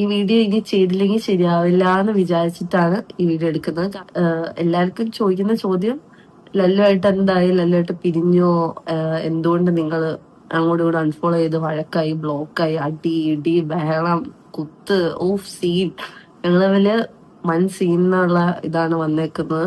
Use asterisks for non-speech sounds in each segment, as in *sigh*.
ഈ വീഡിയോ ഇനി ചെയ്തില്ലെങ്കിൽ ശരിയാവില്ല എന്ന് വിചാരിച്ചിട്ടാണ് ഈ വീഡിയോ എടുക്കുന്നത്. എല്ലാവർക്കും ചോദിക്കുന്ന ചോദ്യം ലല്ലുമായിട്ട് എന്തായി ലല്ലുമായിട്ട് പിരിഞ്ഞോ എന്തുകൊണ്ട് നിങ്ങൾ അങ്ങോട്ടും ഇങ്ങോട്ടും അൺഫോളോ ചെയ്ത് വഴക്കായി ബ്ലോക്കായി അടി ഇടി ബഹളം കുത്ത് ഓഫ് സീൻ ഞങ്ങൾ തമ്മിൽ വൻ സീൻ എന്നുള്ള ഇതാണ് വന്നേക്കുന്നത്.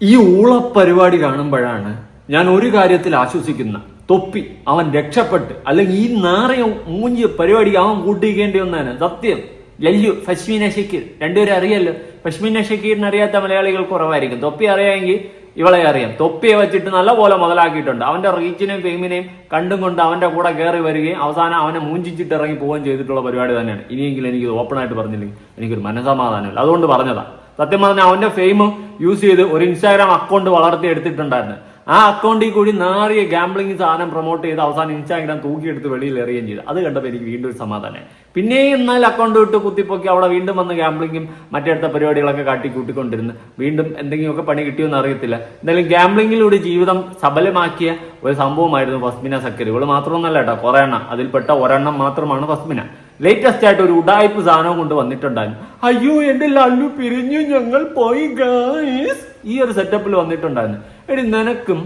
ഈ ഊള പരിപാടി കാണുമ്പോഴാണ് ഞാൻ ഒരു കാര്യത്തിൽ ആശ്വസിക്കുന്ന. തൊപ്പി അവൻ രക്ഷപ്പെട്ട് അല്ലെങ്കിൽ ഈ നാറയും മൂഞ്ചിയ പരിപാടി അവൻ കൂട്ടിക്കേണ്ടി വന്നാണ് സത്യം. ലല്ലു ഫഷ്മീന ഷക്കീർ. രണ്ടുപേരും അറിയാലോ? ഫഷ്മീന ഷക്കീറിന് അറിയാത്ത മലയാളികൾ കുറവായിരിക്കും. തൊപ്പി അറിയാമെങ്കിൽ ഇവളെ അറിയാം. തൊപ്പിയെ വെച്ചിട്ട് നല്ലപോലെ മുതലാക്കിയിട്ടുണ്ട്. അവന്റെ റീച്ചിനെയും ഫെയിമിനെയും കണ്ടും കൊണ്ട് അവന്റെ കൂടെ കയറി വരികയും അവസാനം അവനെ മൂഞ്ചിച്ചിട്ട് ഇറങ്ങി പോവുകയും ചെയ്തിട്ടുള്ള പരിപാടി തന്നെയാണ്. ഇനിയെങ്കിലും എനിക്ക് ഓപ്പൺ ആയിട്ട് പറഞ്ഞില്ലെങ്കിൽ എനിക്കൊരു മനസമാധാനമില്ല അതുകൊണ്ട് പറഞ്ഞതാണ് സത്യം പറഞ്ഞാൽ അവന്റെ ഫെയിം യൂസ് ചെയ്ത് ഒരു ഇൻസ്റ്റാഗ്രാം അക്കൗണ്ട് വളർത്തി എടുത്തിട്ടുണ്ടായിരുന്നു. ആ അക്കൗണ്ടിൽ കൂടി നാറിയ ഗാംബ്ലിംഗ് സാധനം പ്രൊമോട്ട് ചെയ്ത് അവസാനം ഇൻസ്റ്റാഗ്രാം തൂക്കിയെടുത്ത് വെളിയിൽ എറിയുകയും ചെയ്തു. അത് കണ്ടപ്പോൾ എനിക്ക് വീണ്ടും ഒരു സമാധാനം പിന്നെ എന്നാൽ അക്കൗണ്ട് വിട്ട് കുത്തിപ്പൊക്കി അവിടെ വീണ്ടും വന്ന് ഗാംബ്ലിങ്ങും മറ്റടുത്ത പരിപാടികളൊക്കെ കാട്ടി കൂട്ടിക്കൊണ്ടിരുന്നു. വീണ്ടും എന്തെങ്കിലുമൊക്കെ പണി കിട്ടിയോന്ന് അറിയത്തില്ല. എന്തായാലും ഗാംബ്ലിങ്ങിലൂടെ ജീവിതം സബലമാക്കിയ ഒരു സംഭവമായിരുന്നു ഫസ്മിന സക്കരി ഇവൾ മാത്രമൊന്നല്ല കേട്ടോ കുറേ എണ്ണം അതിൽപ്പെട്ട ഒരെണ്ണം മാത്രമാണ് ഫസ്മിന ലേറ്റസ്റ്റ് ആയിട്ട് ഒരു ഉടായ്പ് സാധനം കൊണ്ട് വന്നിട്ടുണ്ടായിരുന്നു. അയ്യോ എന്റെ ലല്ലു പിരിഞ്ഞു ഞങ്ങൾ പോയി ഗായ്സ് ഈ ഒരു സെറ്റപ്പിൽ വന്നിട്ടുണ്ടായിരുന്നു. എടി നിനക്കും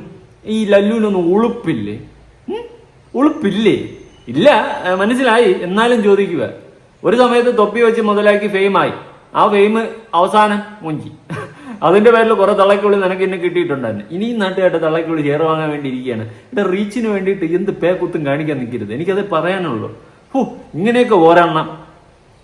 ഈ ലല്ലുവിനൊന്നും ഉളുപ്പില്ലേ? ഉളുപ്പില്ലേ? ഇല്ല മനസ്സിലായി. എന്നാലും ചോദിക്കുക. ഒരു സമയത്ത് തൊപ്പി വെച്ച് മുതലാക്കി ഫെയിമായി ആ ഫെയിം അവസാനം മുഞ്ചി. അതിന്റെ പേരിൽ കുറെ തള്ളക്കുള്ളി നിനക്ക് എന്നെ കിട്ടിയിട്ടുണ്ടായിരുന്നു. ഇനി നാട്ടുകാരുടെ തള്ളക്കുള്ളി ചേർ വാങ്ങാൻ വേണ്ടി ഇരിക്കുകയാണ്. ഇവിടെ റീച്ചിന് വേണ്ടിയിട്ട് എന്ത് പേ കുത്തും കാണിക്കാൻ നിൽക്കരുത്. എനിക്കത് പറയാനുള്ളൂ. ഹൂ ഇങ്ങനെയൊക്കെ ഒരെണ്ണം.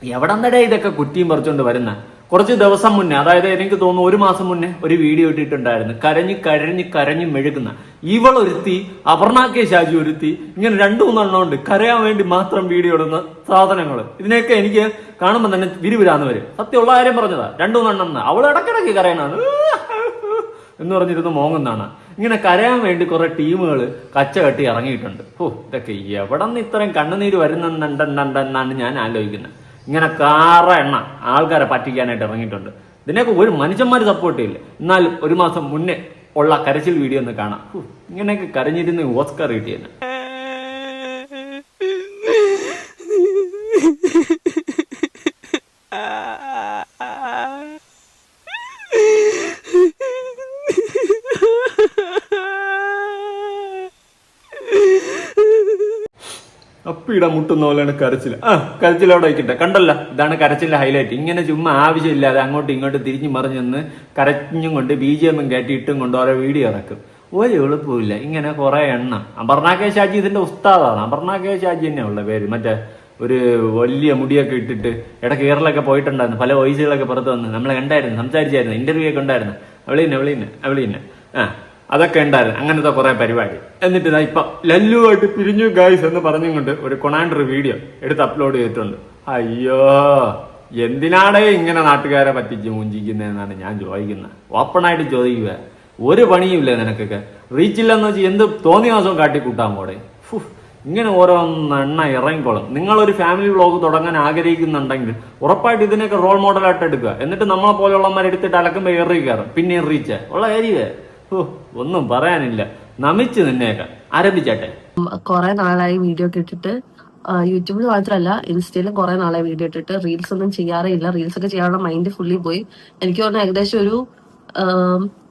എവിടെ നിന്നടേ ഇതൊക്കെ കുറ്റിയും പറിച്ചുകൊണ്ട് വരുന്ന? കുറച്ച് ദിവസം മുന്നേ അതായത് എനിക്ക് തോന്നുന്നു ഒരു മാസം മുന്നേ ഒരു വീഡിയോ ഇട്ടിട്ടുണ്ടായിരുന്നു. കരഞ്ഞ് കരഞ്ഞ് കരഞ്ഞ് മെഴുകുന്ന. ഇവളൊരുത്തി അപർണ കെ ഷാജി ഒരുത്തി ഇങ്ങനെ രണ്ടു മൂന്നെണ്ണം ഉണ്ട്. കരയാൻ വേണ്ടി മാത്രം വീഡിയോ ഇടുന്ന സാധനങ്ങൾ ഇതിനെയൊക്കെ എനിക്ക് കാണുമ്പോൾ തന്നെ വിരിവിരാന്ന് വരും. സത്യമുള്ള കാര്യം പറഞ്ഞതാ. രണ്ടു മൂന്നെണ്ണം. അവൾ ഇടക്കിടക്ക് കരയണാണ് എന്ന് പറഞ്ഞിരുന്ന് മോങ്ങുന്നതാണ്. ഇങ്ങനെ കരയാൻ വേണ്ടി കുറെ ടീമുകൾ കച്ച കെട്ടി ഇറങ്ങിയിട്ടുണ്ട്. ഓ ഇതൊക്കെ എവിടെ നിന്ന് ഇത്രയും കണ്ണുനീര് വരുന്നുണ്ടെന്നാണ് ഞാൻ ആലോചിക്കുന്നത്. ഇങ്ങനെ കാറ എണ്ണ ആൾക്കാരെ പറ്റിക്കാനായിട്ട് ഇറങ്ങിയിട്ടുണ്ട്. ഇതിനൊക്കെ ഒരു മനുഷ്യന്മാർ സപ്പോർട്ട് ചെയ്യില്ല? എന്നാൽ ഒരു മാസം മുന്നേ ഉള്ള കരച്ചിൽ വീഡിയോ ഒന്ന് കാണാം. ഇങ്ങനെയൊക്കെ കരഞ്ഞിരുന്ന് ഓസ്കർ കിട്ടിയെന്ന്. അപ്പിട മുട്ടുന്ന പോലെയാണ് കരച്ചിൽ ആ കരച്ചിൽ അവിടെ വയ്ക്കട്ടെ കണ്ടല്ല? ഇതാണ് കരച്ചിലിന്റെ ഹൈലൈറ്റ് ഇങ്ങനെ ചുമ്മാ ആവശ്യമില്ലാതെ അങ്ങോട്ടും ഇങ്ങോട്ടും തിരിഞ്ഞു മറിഞ്ഞെന്ന് കരഞ്ഞും കൊണ്ട് ബി ജി എമ്മും കയറ്റി ഇട്ടും കൊണ്ട് ഓരോ വീഡിയോ ഇറക്കും. ഒരു എളുപ്പമില്ല ഇങ്ങനെ കുറെ എണ്ണ. അപർണ ഷാജി ഇതിന്റെ ഉസ്താദാണ്. അപർണ ഷാജി തന്നെയുള്ള പേര്. മറ്റേ ഒരു വലിയ മുടിയൊക്കെ ഇട്ടിട്ട് ഇടയ്ക്ക് കേരളൊക്കെ പോയിട്ടുണ്ടായിരുന്നു. പല വോയിസുകളൊക്കെ പുറത്ത് വന്ന് നമ്മളെ കണ്ടായിരുന്നു സംസാരിച്ചായിരുന്നു ഇന്റർവ്യൂ ഒക്കെ ഉണ്ടായിരുന്നു. അവളിന്നെ അവളിന്നെ അവളിന്നെ ആ. അതൊക്കെ ഉണ്ടായിരുന്നു. അങ്ങനത്തെ കുറെ പരിപാടി. എന്നിട്ട് ഇതാ ഇപ്പൊ ലല്ലുവായിട്ട് പിരിഞ്ഞു ഗായ്സ് എന്ന് പറഞ്ഞുകൊണ്ട് ഒരു കൊണാണ്ടർ വീഡിയോ എടുത്ത് അപ്ലോഡ് ചെയ്തിട്ടുണ്ട്. അയ്യോ എന്തിനാടേ ഇങ്ങനെ നാട്ടുകാരെ പറ്റിച്ച് മുഞ്ചിക്കുന്നതെന്നാണ് ഞാൻ ചോദിക്കുന്നത്. ഓപ്പണായിട്ട് ചോദിക്കുക ഒരു പണിയുമില്ല നിനക്കൊക്കെ? റീച്ചില്ലെന്ന് വെച്ചാൽ എന്ത് തോന്നിയ ദിവസം കാട്ടിക്കൂട്ടാൻ പോടെ? ഇങ്ങനെ ഓരോന്നെണ്ണ ഇറങ്ങിക്കോളും. നിങ്ങളൊരു ഫാമിലി വ്ളോഗ് തുടങ്ങാൻ ആഗ്രഹിക്കുന്നുണ്ടെങ്കിൽ ഉറപ്പായിട്ട് ഇതിനൊക്കെ റോൾ മോഡലായിട്ട് എടുക്കുക. എന്നിട്ട് നമ്മളെ പോലെയുള്ളവന്മാരെടുത്തിട്ട് അലക്കുമ്പോൾ എറി കയറും പിന്നെ റീച്ച് ഉള്ള ഓ ഒന്നും പറയാനില്ല. നമിച്ച് നിന്നേക്കാം. ആരംഭിച്ചാട്ടെ? കുറെ നാളായി വീഡിയോ കേട്ടിട്ട് യൂട്യൂബിൽ മാത്രമല്ല ഇൻസ്റ്റയിലും കുറെ നാളെ വീഡിയോ ഇട്ടിട്ട് റീൽസ് ഒന്നും ചെയ്യാറേ ഇല്ല. റീൽസ് ഒക്കെ ചെയ്യാനുള്ള മൈൻഡ് ഫുള്ളി പോയി. എനിക്ക് തോന്നുന്നു ഏകദേശം ഒരു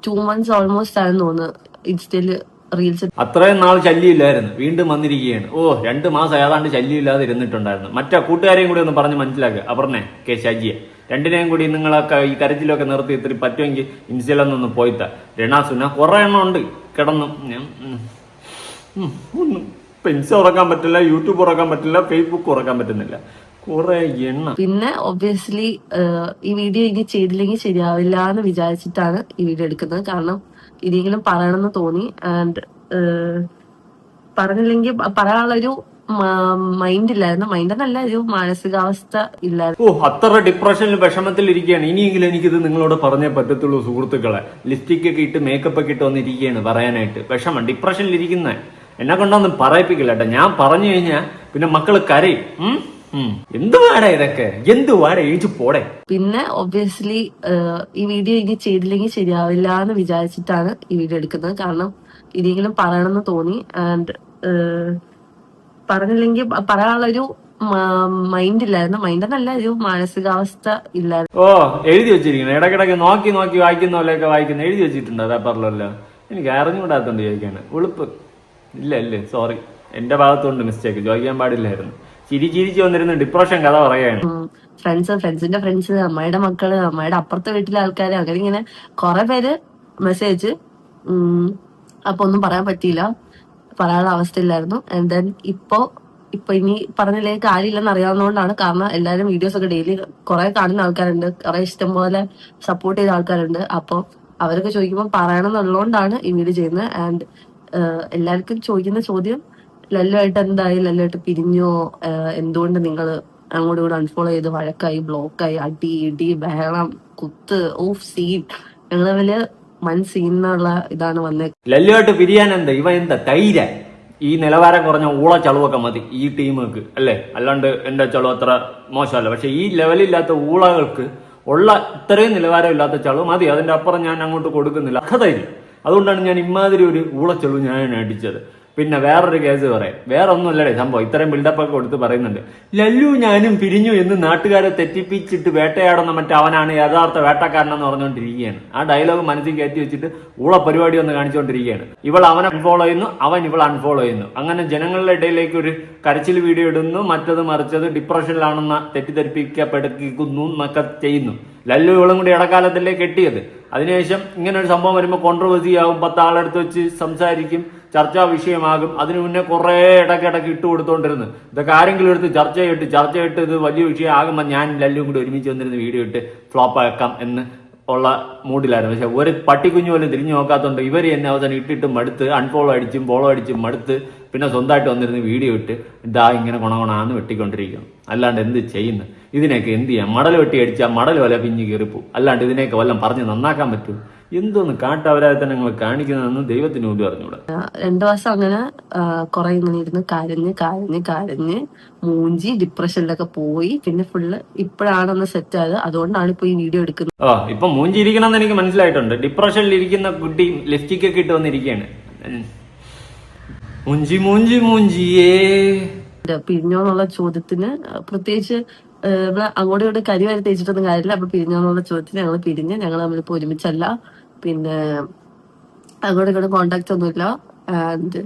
ടു മന്ത്സ് ഓൾമോസ്റ്റ് ആയെന്ന് തോന്നുന്നു ഇൻസ്റ്റയിൽ റീൽസ് അത്രയും നാൾ ശല്യമില്ലായിരുന്നു. വീണ്ടും വന്നിരിക്കുകയാണ്. ഓ രണ്ട് മാസം ഏതാണ്ട് ശല്യമില്ലാതെ ഇരുന്നിട്ടുണ്ടായിരുന്നു. മറ്റേ കൂട്ടുകാരെയും കൂടി ഒന്ന് പറഞ്ഞ് മനസ്സിലാക്കുക അപർണേ കെ ഷാജിയെ രണ്ടിനെയും കൂടി നിങ്ങളൊക്കെ ഈ കരച്ചിലൊക്കെ നിർത്തി ഇത്തിരി പറ്റുമെങ്കിൽ ഇൻസ്റ്റയിലൊന്നൊന്ന് പോയിത്ത. രണാസുന കുറേ എണ്ണം ഉണ്ട്. കിടന്നു ഒന്നും പെൻസ് ഉറക്കാൻ പറ്റില്ല യൂട്യൂബ് ഉറക്കാൻ പറ്റില്ല ഫേസ്ബുക്ക് ഉറക്കാൻ പറ്റുന്നില്ല. പിന്നെ ഒബ്വിയസ്ലി ഈ വീഡിയോ ഇനി ചെയ്തില്ലെങ്കിൽ ശരിയാവില്ല എന്ന് വിചാരിച്ചിട്ടാണ് ഈ വീഡിയോ എടുക്കുന്നത്. കാരണം ഇനിയെങ്കിലും പറയണമെന്ന് തോന്നി. ആൻഡ് പറഞ്ഞില്ലെങ്കിൽ പറയാനുള്ളൊരു മൈൻഡ് ഇല്ലായിരുന്നു. മൈൻഡ് എന്നല്ല ഒരു മാനസികാവസ്ഥ ഇല്ലായിരുന്നു. ഓ അത്ര ഡിപ്രഷനിൽ വിഷമത്തിൽ ഇരിക്കുകയാണ് ഇനിയെങ്കിലും എനിക്കിത് നിങ്ങളോട് പറഞ്ഞേ പറ്റത്തുള്ളൂ സുഹൃത്തുക്കളെ. ലിപ്സ്റ്റിക് ഒക്കെ ഇട്ട് മേക്കപ്പ് ഒക്കെ ഇട്ട് വന്നിരിക്കുകയാണ് പറയാനായിട്ട്. വിഷമം ഡിപ്രഷനിൽ ഇരിക്കുന്ന എന്നെ കൊണ്ടൊന്നും പറയിപ്പിക്കില്ല കേട്ടോ. ഞാൻ പറഞ്ഞു കഴിഞ്ഞാൽ പിന്നെ മക്കൾ കരയും. എന്തുവാടാ ഇതൊക്കെ? എന്തുവാടാ എഴുതി പോടെ. പിന്നെ ഒബ്വിയസ്ലി ഈ വീഡിയോ ഇനി ചെയ്തില്ലെങ്കിൽ ശരിയാവില്ല എന്ന് വിചാരിച്ചിട്ടാണ് ഈ വീഡിയോ എടുക്കുന്നത്. കാരണം ഇനിയെങ്കിലും പറയണമെന്ന് തോന്നി. ആൻഡ് പറഞ്ഞില്ലെങ്കിൽ പറയാനുള്ളൊരു മൈൻഡ് ഇല്ലായിരുന്നു മൈൻഡ് എന്നല്ല ഒരു മാനസികാവസ്ഥ ഇല്ലായിരുന്നു. ഓ എഴുതി വെച്ചിരിക്കണം ഇടക്കിടക്ക് നോക്കി നോക്കി വായിക്കുന്ന പോലെയൊക്കെ വായിക്കുന്ന എഴുതി വെച്ചിട്ടുണ്ട് പേപ്പറിലല്ലോ. എനിക്ക് അറിഞ്ഞുകൂടാത്തോണ്ട് ചോദിക്കാണ്. ഉളുപ്പ്. ഇല്ല ഇല്ല സോറി. എന്റെ ഭാഗത്തുകൊണ്ട് മിസ്റ്റേക്ക്. ചോദിക്കാൻ പാടില്ലായിരുന്നു. ചിരി ചിരിച്ചു വന്നിരുന്ന ഡിപ്രഷൻ കഥ പറയാണ് ഫ്രണ്ട്സ് ഫ്രണ്ട്സിന്റെ ഫ്രണ്ട്സ് അമ്മയുടെ മക്കൾ അമ്മയുടെ അപ്പുറത്തെ വീട്ടിലെ ആൾക്കാര് അങ്ങനെ ഇങ്ങനെ കുറെ പേര് മെസ്സേജ്. അപ്പൊ ഒന്നും പറയാൻ പറ്റിയില്ല. പറയാനുള്ള അവസ്ഥയില്ലായിരുന്നു. ആൻഡ് ദെൻ ഇപ്പോ ഇപ്പൊ ഇനി പറഞ്ഞില്ലേ കാര്യമില്ലെന്ന് അറിയാവുന്നതുകൊണ്ടാണ് കാരണം എല്ലാവരും വീഡിയോസ് ഒക്കെ ഡെയിലി കുറെ കാണുന്ന ആൾക്കാരുണ്ട്. കുറെ ഇഷ്ടംപോലെ സപ്പോർട്ട് ചെയ്ത ആൾക്കാരുണ്ട്. അപ്പൊ അവരൊക്കെ ചോദിക്കുമ്പോൾ പറയണം എന്നുള്ളതുകൊണ്ടാണ് ഈ വീഡിയോ ചെയ്യുന്നത്. ആൻഡ് എല്ലാവർക്കും ചോദിക്കുന്ന ചോദ്യം ലല്ലുമായിട്ട് എന്തായി? ലല്ലുമായിട്ട് പിരിഞ്ഞോ? എന്തുകൊണ്ട് നിങ്ങൾ അങ്ങോട്ടും ഇങ്ങോട്ട് അൺഫോളോ ചെയ്ത് വഴക്കായി ബ്ലോക്കായി അടി ഇടി ബഹളം കുത്ത് ഓഫ് സീൻ ഞങ്ങൾ തമ്മിൽ വൻ ഇതാണ് വന്നേ ലല്ലുമായിട്ട് പിരിയാൻ എന്താ ഇവ എന്താ തൈര? ഈ നിലവാരം കുറഞ്ഞ ഊള ചളുവൊക്കെ മതി ഈ ടീമുകൾക്ക് അല്ലേ? അല്ലാണ്ട് എന്റെ ചളു അത്ര മോശമല്ല. പക്ഷെ ഈ ലെവലില്ലാത്ത ഊളകൾക്ക് ഉള്ള ഇത്രയും നിലവാരമില്ലാത്ത ചളു മതി. അതിന്റെ അപ്പുറം ഞാൻ അങ്ങോട്ട് കൊടുക്കുന്നില്ല. അർഹതയില്ല. അതുകൊണ്ടാണ് ഞാൻ ഇമാതിരി ഒരു ഊളച്ചളു ഞാൻ അടിച്ചത്. പിന്നെ വേറൊരു കേസ് പറയാം. വേറെ ഒന്നുമല്ലേ സംഭവം. ഇത്രയും ബിൽഡപ്പ് ഒക്കെ കൊടുത്ത് പറയുന്നുണ്ട്. ലല്ലു ഞാനും പിരിഞ്ഞു എന്ന് നാട്ടുകാരെ തെറ്റിപ്പിച്ചിട്ട് വേട്ടയാടുന്ന മറ്റേ അവനാണ് യഥാർത്ഥ വേട്ടക്കാരനെന്ന് പറഞ്ഞുകൊണ്ടിരിക്കുകയാണ്. ആ ഡയലോഗ് മനസ്സിൽ കയറ്റി വെച്ചിട്ട് ഊള പരിപാടി ഒന്ന് കാണിച്ചുകൊണ്ടിരിക്കുകയാണ്. ഇവൾ അവനെ അൺഫോളോ ചെയ്യുന്നു അവൻ ഇവൾ അൺഫോളോ ചെയ്യുന്നു. അങ്ങനെ ജനങ്ങളുടെ ഇടയിലേക്ക് ഒരു കരച്ചിൽ വീഡിയോ ഇടുന്നു മറ്റത് മറിച്ചത് ഡിപ്രഷനിലാണെന്ന് തെറ്റിദ്ധരിപ്പിക്കപ്പെടുന്നു എന്നൊക്കെ ചെയ്യുന്നു. ലല്ലു ഇവളും കൂടി ഇടക്കാലത്തല്ലേ കെട്ടിയത്. അതിനുശേഷം ഇങ്ങനെ ഒരു സംഭവം വരുമ്പോൾ കോൺട്രവേഴ്സി ആവും. പത്ത് ആളെടുത്ത് വെച്ച് സംസാരിക്കും. ചർച്ചാ വിഷയമാകും. അതിനു മുന്നേ കുറേ ഇടയ്ക്കിടയ്ക്ക് ഇട്ട് കൊടുത്തോണ്ടിരുന്നു. ഇതൊക്കെ ആരെങ്കിലും എടുത്ത് ചർച്ച ചെയ്തിട്ട് ചർച്ച ചെയ്തിട്ട് ഇത് വലിയ വിഷയമാകുമ്പോൾ ഞാൻ ലല്ലും കൂടി ഒരുമിച്ച് വന്നിരുന്ന വീഡിയോ ഇട്ട് ഫ്ലോപ്പ് ആക്കാം എന്ന് ഉള്ള മൂഡിലായിരുന്നു പക്ഷെ ഒരു പട്ടിക്കുഞ്ഞു പോലും തിരിഞ്ഞു നോക്കാത്തതുകൊണ്ട് ഇവർ എന്നെ അവസാനം ഇട്ടിട്ട് മടുത്ത് അൺഫോളോ അടിച്ചും ഫോളോ അടിച്ചും മടുത്ത് പിന്നെ സ്വന്തമായിട്ട് വന്നിരുന്ന് വീഡിയോ ഇട്ട് ഇതാ ഇങ്ങനെ ഗുണഗുണാന്ന് വെട്ടിക്കൊണ്ടിരിക്കുന്നു. അല്ലാണ്ട് എന്ത് ചെയ്യുന്നു? ഇതിനെയൊക്കെ എന്ത് ചെയ്യാം? മടൽ വെട്ടി അടിച്ചാൽ മടൽ വല പിഞ്ഞ് കയറിപ്പോ അല്ലാണ്ട് ഇതിനെയൊക്കെ വല്ലതും പറഞ്ഞ് നന്നാക്കാൻ പറ്റും? എന്തോന്ന് കാട്ടവരാതെ തന്നെ നിങ്ങൾ കാണിക്കുന്നതെന്ന് ദൈവത്തിന് പോലും അറിഞ്ഞൂടാ. രണ്ടു മാസം അങ്ങനെ കുറെ ഇങ്ങനെ ഇരുന്ന് കരഞ്ഞ് കരഞ്ഞ് കരഞ്ഞ് മൂഞ്ചി ഡിപ്രഷനിലൊക്കെ പോയി. പിന്നെ ഫുള്ള് ഇപ്പോഴാണ് ഒന്ന് സെറ്റ് ആയത്. അതുകൊണ്ടാണ് ഇപ്പൊ ഈ വീഡിയോ എടുക്കുന്നത്. ഓ ഇപ്പൊ മൂഞ്ചി എന്ന് എനിക്ക് മനസ്സിലായിട്ടുണ്ട്. ഡിപ്രഷനിൽ ഇരിക്കുന്ന കുട്ടി ലിഫ്റ്റിക്ക് ഒക്കെ ഇട്ട് വന്നിരിക്കുകയാണ്. ഉം. മൂഞ്ചി മൂഞ്ചി മൂഞ്ചിയേ. പിരിഞ്ഞോ എന്നുള്ള ചോദ്യത്തിന് പ്രത്യേകിച്ച് ഇവിടെ അങ്ങോട്ടും ഇങ്ങോട്ടും കരി വരെ തേച്ചിട്ടൊന്നും കാര്യമില്ല. അപ്പൊ പിരിഞ്ഞോന്നുള്ള ചോദ്യത്തിൽ ഞങ്ങൾ പിരിഞ്ഞ് ഞങ്ങൾ തമ്മിലിപ്പോ ഒരുമിച്ചല്ല. പിന്നെ അങ്ങോട്ടും ഇങ്ങോട്ടും കോണ്ടാക്ട് ഒന്നുമില്ല. ആൻഡ്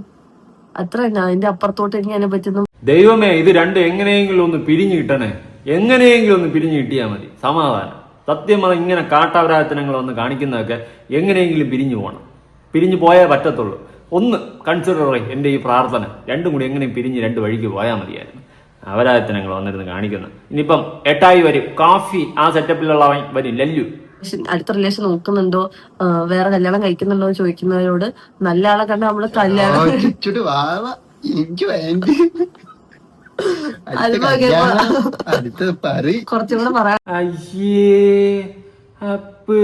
അത്ര തന്നെ. അതിന്റെ അപ്പുറത്തോട്ട് എനിക്ക് അതിനെ പറ്റുന്നു ദൈവമേ ഇത് രണ്ടും എങ്ങനെയെങ്കിലും ഒന്ന് പിരിഞ്ഞു കിട്ടണേ. എങ്ങനെയെങ്കിലും ഒന്ന് പിരിഞ്ഞു കിട്ടിയാൽ മതി. സമാധാനം. സത്യം അത് ഇങ്ങനെ കാട്ടവരാത്തനങ്ങൾ ഒന്ന് കാണിക്കുന്നതൊക്കെ എങ്ങനെയെങ്കിലും പിരിഞ്ഞു പോകണം പിരിഞ്ഞു പോയേ പറ്റത്തുള്ളൂ. ഒന്ന് കൺസിഡർ ചെയ്യും. എന്റെ ഈ പ്രാർത്ഥന. രണ്ടും കൂടി എങ്ങനെയും പിരിഞ്ഞ് രണ്ട് വഴിക്ക് പോയാൽ മതിയായിരുന്നു. അവരാത്തനങ്ങൾ വന്നിരുന്ന് കാണിക്കുന്നത് ഇനിയിപ്പം എട്ടായി വരും. കാഫി ആ സെറ്റപ്പിലുള്ളവൻ വരും. ലല്ലു. അടുത്ത റിലേഷൻ നോക്കുന്നുണ്ടോ? വേറെ കല്യാണം കഴിക്കുന്നുണ്ടോ എന്ന് ചോദിക്കുന്നവരോട് നല്ല ആളെ കണ്ട നമ്മൾ കല്യാണം ചുറ്റു വാവ എനിക്ക് വേണ്ടി. അടുത്ത അടുത്ത പറി. കുറച്ചും കൂടെ അയ്യേ അപ്പ്.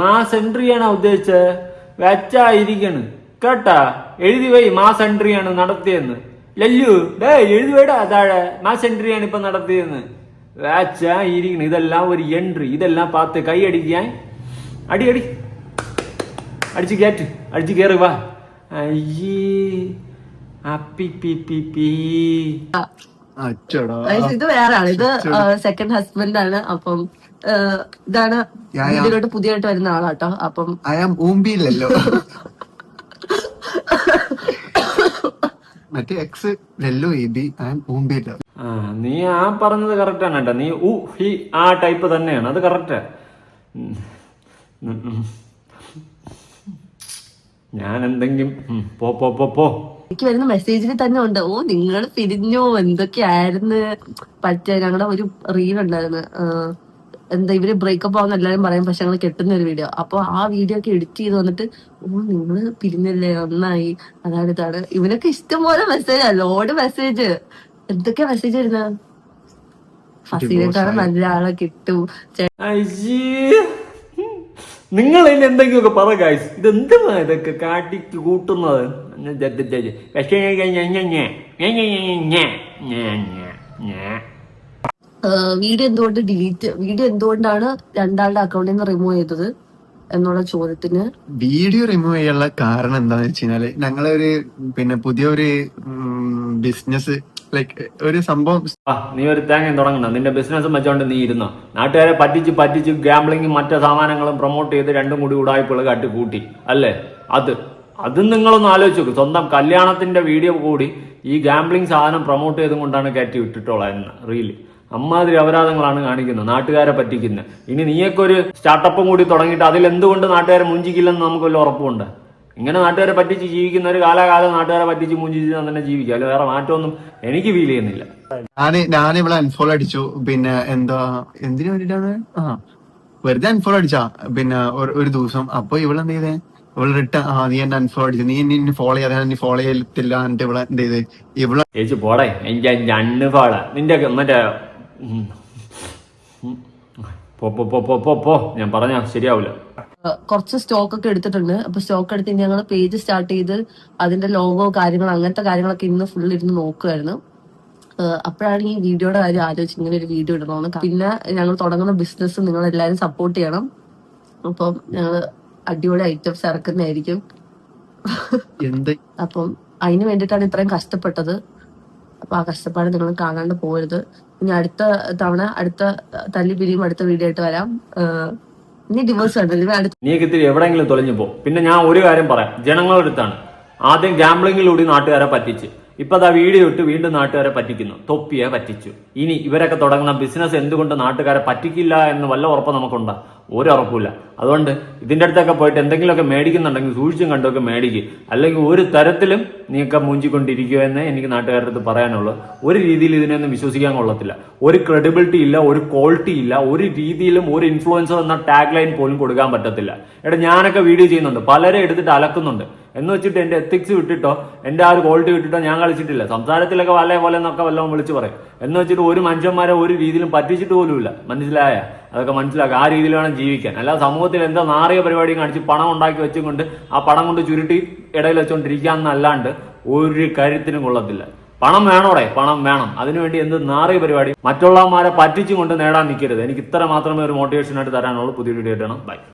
മാസ് എൻട്രി ആണോ ഉദ്ദേശിച്ചത്? വെച്ചായിരിക്കണ് കേട്ടാ? എഴുതി പോയി മാസ് എൻട്രി ആണ് നടത്തിയെന്ന്. ലല്ലു ഡേ എഴുതുവേടാ താഴെ മാസ് എൻട്രി ആണ് ഇപ്പൊ നടത്തിയെന്ന് വാച്ചാ ഇരിക്കണം. ഇതെല്ലാം ഒരു എൻട്രി ഇതെല്ലാം പാത്ത്. കൈ അടിക്കാൻ. അടി അടി. അടിച്ച് കയറ്റ്. അടിച്ച് കയറി വാ. ഇത് വേറെ ആണ് ഇത് സെക്കൻഡ് ഹസ്ബൻഡ് ആണ്. അപ്പം ഇതാണ്. വീട്ടിലോട്ട് പുതിയതായിട്ട് വരുന്ന ആളാട്ടോ. അപ്പം ഊമ്പിയില്ലല്ലോ *laughs* മറ്റേ എക്സ് ലെല്ലോ എ ബി ആൻഡ് ഊമ്പിയില്ല ആ നീ ആ പറഞ്ഞത് കറക്റ്റ് ആണ് കേട്ടോ. നീ ഉ ഹി ആ ടൈപ്പ് തന്നെയാണ്. അത് കറക്റ്റ് ഞാൻ എന്തെങ്കിലും ഉം, പോ പോ പോ പോ. എനിക്ക് വരുന്ന മെസ്സേജിൽ തന്നെ ഉണ്ട്. ഓ നിങ്ങൾ പിരിഞ്ഞോ? എന്തൊക്കെയായിരുന്നു? പറ്റേ ഞങ്ങളുടെ ഒരു റീൽ ഉണ്ടായിരുന്നു. ആ, എന്താ ഇവർ ബ്രേക്കപ്പ് ആവുന്ന എല്ലാരും പറയും പക്ഷെ ഞങ്ങൾ കെട്ടുന്ന ഒരു വീഡിയോ അപ്പൊ ആ വീഡിയോ ഒക്കെ എഡിറ്റ് ചെയ്ത് വന്നിട്ട് ഓ നിങ്ങൾ പിരിഞ്ഞല്ലേ ഒന്നായി അതാണ് ഇതാണ് ഇവനൊക്കെ ഇഷ്ടംപോലെ മെസ്സേജ് ലോഡ് മെസ്സേജ് എന്തൊക്കെയാ മെസ്സേജ് വരുന്നത് ഫസീലേക്കാണ് നല്ല ആളെ കിട്ടും നിങ്ങൾ അതിന് എന്തെങ്കിലുമൊക്കെ പറ ഗായ്സ് ഇത് എന്തുവാ ഇതൊക്കെ കാട്ടിക്ക് കൂട്ടുന്നത് പക്ഷേ വീഡിയോ എന്തുകൊണ്ട് ഡിലീറ്റ് വീഡിയോ എന്തുകൊണ്ടാണ് രണ്ടാളുടെ അക്കൗണ്ടിൽ നിന്ന് റിമൂവ് ചെയ്തത് എന്നുള്ള ചോദ്യത്തിന് വീഡിയോ റിമൂവ് ചെയ്യാനുള്ള കാരണം എന്താന്ന് വെച്ച് കഴിഞ്ഞാൽ ഞങ്ങളൊരു പിന്നെ പുതിയൊരു ബിസിനസ് ലൈക്ക് ഒരു സംഭവം നീ ഒരു തേങ്ങ തുടങ്ങണം നിന്റെ ബിസിനസ് വെച്ചോണ്ട് നീ ഇരുന്നോ. നാട്ടുകാരെ പറ്റിച്ച് പറ്റിച്ച് ഗാംബ്ലിങ്ങും മറ്റു സാധനങ്ങളും പ്രൊമോട്ട് ചെയ്ത് രണ്ടും കൂടി ഉടായ്പകൾ കാട്ടി കൂട്ടി അല്ലേ? അത്. അതും നിങ്ങളൊന്ന് ആലോചിച്ച് നോക്കും. സ്വന്തം കല്യാണത്തിന്റെ വീഡിയോ കൂടി ഈ ഗാംബ്ലിംഗ് സാധനം പ്രൊമോട്ട് ചെയ്തുകൊണ്ടാണ് കയറ്റി വിട്ടിട്ടുള്ളത് റീൽ അമ്മാതിരി അപരാധങ്ങളാണ് കാണിക്കുന്നത് നാട്ടുകാരെ പറ്റിക്കുന്നത് ഇനി നീയൊക്കെ ഒരു സ്റ്റാർട്ടപ്പും കൂടി തുടങ്ങിയിട്ട് അതിൽ എന്തുകൊണ്ട് നാട്ടുകാരെ മുഞ്ചിക്കില്ലെന്ന് നമുക്ക് വല്ല ഉറപ്പുണ്ട് ഇങ്ങനെ നാട്ടുകാരെ പറ്റിച്ച് ജീവിക്കുന്ന ഒരു കാലാകാലം നാട്ടുകാരെ പറ്റിച്ച് മുഞ്ചിച്ച് തന്നെ ജീവിക്കുക അതിൽ വേറെ മാറ്റമൊന്നും എനിക്ക് ഫീൽ ചെയ്യുന്നില്ല. ഞാൻ ഞാൻ ഇവിടെ അൺഫോളോ അടിച്ചു. പിന്നെ എന്താ എന്തിനു വേണ്ടിട്ടാണ് ആ വെറുതെ അൺഫോളോ അടിച്ചാ. പിന്നെ ഒരു- ദിവസം അപ്പൊ ഇവിടെ എന്ത് ചെയ്തേ? ഇവിടെ റിട്ടേൺ ആ നീ എന്നെ അൺഫോളോ അടിച്ചു. നീ എന്നെ ഫോളോ ചെയ്യാതെ നീ ഫോളോ ചെയ്യത്തില്ല എന്നിട്ട് ഇവിടെ എന്ത് ചെയ്ത്? ഇവിടെ ചേച്ചി പോടെ എനിക്ക് ഫോളാ നിന്റെ മറ്റേ. പോ പോ പോ പോ പോ പോ. ഞാൻ പറഞ്ഞ ശരിയാവില്ല കുറച്ച് സ്റ്റോക്ക് ഒക്കെ എടുത്തിട്ടുണ്ട്. അപ്പൊ സ്റ്റോക്ക് എടുത്ത് ഞങ്ങൾ പേജ് സ്റ്റാർട്ട് ചെയ്ത് അതിന്റെ ലോഗോ കാര്യങ്ങൾ അങ്ങനത്തെ കാര്യങ്ങളൊക്കെ ഇന്ന് ഫുൾ ഇരുന്ന് നോക്കുമായിരുന്നു അപ്പോഴാണ് ഈ വീഡിയോയുടെ കാര്യം ആലോചിച്ച് ഇങ്ങനെ ഒരു വീഡിയോ ഇടണമെന്ന് പിന്നെ ഞങ്ങൾ തുടങ്ങുന്ന ബിസിനസ് നിങ്ങൾ എല്ലാവരും സപ്പോർട്ട് ചെയ്യണം. അപ്പം ഞങ്ങൾ അടിപൊളി ഐറ്റംസ് ഇറക്കുന്നതായിരിക്കും. എന്ത്? അപ്പം അതിന് വേണ്ടിയിട്ടാണ് ഇത്രയും കഷ്ടപ്പെട്ടത്. അപ്പൊ ആ കഷ്ടപ്പാട് നിങ്ങൾ കാണാണ്ട് പോകരുത്. ഇനി അടുത്ത തവണ അടുത്ത തല്ലി പിരിയും അടുത്ത വീഡിയോ ആയിട്ട് വരാം. ഇനി ഡിവോഴ്സ് അടുത്ത നീക്ക് ഇത്തിരി എവിടെയെങ്കിലും തൊലഞ്ഞു പോ. പിന്നെ ഞാൻ ഒരു കാര്യം പറയാം. ജനങ്ങളുടെ അടുത്താണ്. ആദ്യം ഗാംബ്ലിങ്ങിലൂടെ നാട്ടുകാരെ പറ്റിച്ച്. ഇപ്പൊ അതാ വീഡിയോ ഇട്ട് വീണ്ടും നാട്ടുകാരെ പറ്റിക്കുന്നു. തൊപ്പിയെ പറ്റിച്ചു. ഇനി ഇവരൊക്കെ തുടങ്ങുന്ന ബിസിനസ് എന്തുകൊണ്ട് നാട്ടുകാരെ പറ്റിക്കില്ല എന്ന് വല്ല ഉറപ്പ് നമുക്കുണ്ടോ? ഒരു ഉറപ്പില്ല അതുകൊണ്ട് ഇതിന്റെ അടുത്തൊക്കെ പോയിട്ട് എന്തെങ്കിലുമൊക്കെ മേടിക്കുന്നുണ്ടെങ്കിൽ സൂക്ഷിച്ചും കണ്ടൊക്കെ മേടിക്കുക അല്ലെങ്കിൽ ഒരു തരത്തിലും നീയൊക്കെ മൂഞ്ചിക്കൊണ്ടിരിക്കുക എന്നേ എനിക്ക് നാട്ടുകാരുടെ അടുത്ത് പറയാനുള്ളൂ. ഒരു രീതിയിൽ ഇതിനൊന്നും വിശ്വസിക്കാൻ കൊള്ളത്തില്ല. ഒരു ക്രെഡിബിലിറ്റി ഇല്ല ഒരു ക്വാളിറ്റി ഇല്ല ഒരു രീതിയിലും ഒരു ഇൻഫ്ലുവൻസർ എന്ന ടാഗ് ലൈൻ പോലും കൊടുക്കാൻ പറ്റത്തില്ല. എടാ ഞാനൊക്കെ വീഡിയോ ചെയ്യുന്നുണ്ട്. പലരെ എടുത്തിട്ട് അലക്കുന്നുണ്ട്. എന്ന് വെച്ചിട്ട് എന്റെ എത്തിക്സ് വിട്ടിട്ടോ എന്റെ ആ ഒരു ക്വാളിറ്റി വിട്ടിട്ടോ ഞാൻ കളിച്ചിട്ടില്ല. സംസാരത്തിലൊക്കെ വല്ല പോലെ എന്നൊക്കെ വല്ലതും വിളിച്ച് പറയും. എന്ന് വെച്ചിട്ട് ഒരു മനുഷ്യന്മാരെ ഒരു രീതിയിലും പറ്റിച്ചിട്ട് പോലുമില്ല മനസ്സിലായ? അതൊക്കെ മനസ്സിലാക്കുക ആ രീതിയിൽ വേണം ജീവിക്കാൻ. അല്ല സമൂഹത്തിൽ എന്താ നാറിയ പരിപാടി കാണിച്ച് പണം ഉണ്ടാക്കി വെച്ചും കൊണ്ട് ആ പണം കൊണ്ട് ചുരുട്ടി ഇടയിൽ വെച്ചുകൊണ്ടിരിക്കാന്നല്ലാണ്ട് ഒരു കാര്യത്തിനും കൊള്ളത്തില്ല. പണം വേണോടെ? പണം വേണം. അതിനുവേണ്ടി എന്ത് നാറിയ പരിപാടി? മറ്റുള്ളവന്മാരെ പറ്റിച്ചും കൊണ്ട് നേടാൻ നിൽക്കരുത് എനിക്ക് ഇത്ര മാത്രമേ ഒരു മോട്ടിവേഷൻ ആയിട്ട് തരാനുള്ളൂ. പുതിയ വീഡിയോ ആയിട്ടാണ് ബൈ